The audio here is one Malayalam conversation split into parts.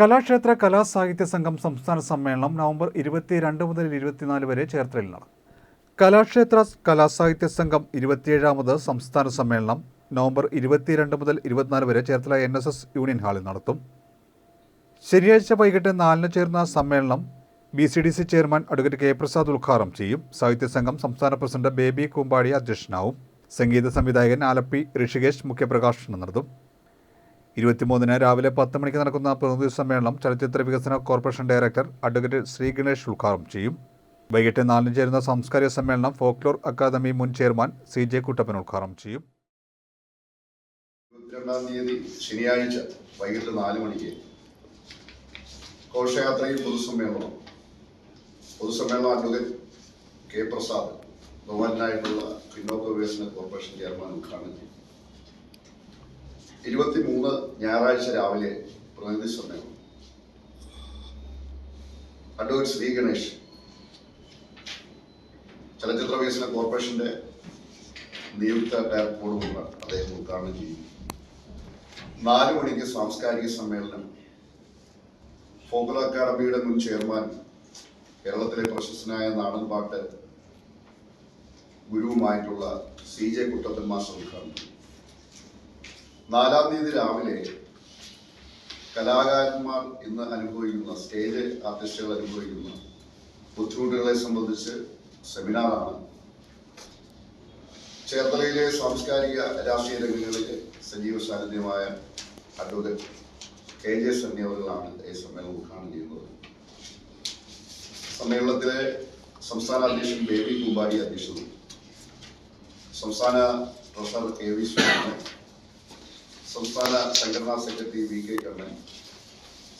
കലാക്ഷേത്ര കലാസാഹിത്യ സംഘം സംസ്ഥാന സമ്മേളനം നവംബർ ഇരുപത്തിരണ്ട് മുതൽ ഇരുപത്തിനാല് വരെ ചേർത്തലയിൽ നടക്കും കലാക്ഷേത്ര കലാസാഹിത്യ സംഘം ഇരുപത്തിയേഴാമത് സംസ്ഥാന സമ്മേളനം നവംബർ ഇരുപത്തിരണ്ട് മുതൽ ഇരുപത്തിനാല് വരെ Cherthala N S S union ഹാളിൽ നടത്തും. ശനിയാഴ്ച വൈകിട്ട് നാലിന് ചേർന്ന സമ്മേളനം B C D C chairman advocate K Prasad ഉദ്ഘാടനം ചെയ്യും. സാഹിത്യ സംഘം സംസ്ഥാന പ്രസിഡന്റ് ബേബി കുമ്പാടി അധ്യക്ഷനാവും. സംഗീത സംവിധായകൻ ആലപ്പി ഋഷികേഷ് മുഖ്യപ്രകാശനം നടത്തും. ഇരുപത്തിമൂന്നിന് രാവിലെ പത്ത് മണിക്ക് നടക്കുന്ന പ്രതിനിധി സമ്മേളനം ചലച്ചിത്ര വികസന corporation director advocate Shri Ganesh ഉദ്ഘാടനം ചെയ്യും. വൈകിട്ട് നാലിന് ചേരുന്ന സാംസ്കാരിക സമ്മേളനം ഫോക്ലോർ അക്കാദമി മുൻ ചെയർമാൻ സി ജെ കുട്ടപ്പൻ ഉദ്ഘാടനം ചെയ്യും. ഇരുപത്തിരണ്ടാം തീയതി ശനിയാഴ്ച വൈകിട്ട് നാല് മണിക്ക് ഘോഷയാത്രയിൽ പൊതുസമ്മേളനം. പൊതുസമ്മേളനം അഡ്വക്കേറ്റ് കെ പ്രസാദ് ബഹുമാനായിട്ടുള്ള പിന്നോക്ക വികസന കോർപ്പറേഷൻ ചെയർമാൻ ഉദ്ഘാടനം ചെയ്യും. ഇരുപത്തിമൂന്ന് ഞായറാഴ്ച രാവിലെ പ്രതിനിധി സമ്മേളനം. അഡ്വക്കേറ്റ് ശ്രീ ഗണേഷ്. ചലച്ചിത്ര വികസന കോർപ്പറേഷന്റെ നിയുക്ത ഡയറക്ടറോടുകൂടെ അദ്ദേഹം ഉദ്ഘാടനം ചെയ്യും. നാല് മണിക്ക് സാംസ്കാരിക സമ്മേളനം. ഫോക്കുലർ അക്കാദമിയുടെ മുൻ ചെയർമാൻ കേരളത്തിലെ പ്രശസ്തനായ നാടൻ പാട്ട് ഗുരുവുമായിട്ടുള്ള സി ജെ കുട്ടപ്പൻ മാസ്റ്റർ ഉദ്ഘാടനം ചെയ്യും. നാലാം തീയതി രാവിലെ കലാകാരന്മാർ ഇന്ന് അനുഭവിക്കുന്ന സ്റ്റേജ് ആർട്ടിസ്റ്റുകൾ അനുഭവിക്കുന്ന ബുദ്ധിമുട്ടുകളെ സംബന്ധിച്ച് സെമിനാറാണ്. ചേർത്തലയിലെ സാംസ്കാരിക രാഷ്ട്രീയ രംഗങ്ങളിൽ സജീവ സാന്നിധ്യമായ അഡ്വക്കേറ്റ് കെ ജെ സണ്ണി അവരുകളാണ് ഈ സമ്മേളനം ഉദ്ഘാടനം ചെയ്യുന്നത്. സമ്മേളനത്തിലെ സംസ്ഥാന അധ്യക്ഷൻ ബേബി കുമ്പാടി അധ്യക്ഷതും സംസ്ഥാന പ്രൊഫസർ കെ വി സുമാണ് സംസ്ഥാന സംഘടനാ സെക്രട്ടറി വി കെ കണ്ണൻ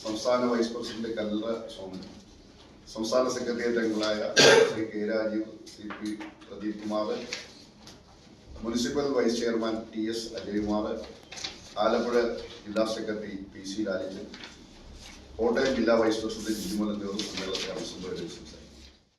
സംസ്ഥാന വൈസ് പ്രസിഡന്റ് കല്ലറ സോമൻ സംസ്ഥാന സെക്രട്ടേറിയറ്റ് അംഗങ്ങളായ Shri K Rajeev C P Pradeep Kumar municipal vice chairman T S Ajaykumar Alappuzha ജില്ലാ secretary P C Lalijan Kottayam ജില്ലാ വൈസ് പ്രസിഡന്റ് ജിജിമോൻ എന്നിവർ സമ്മേളനത്തെ അഭിസംബോധന സംസാരിച്ചു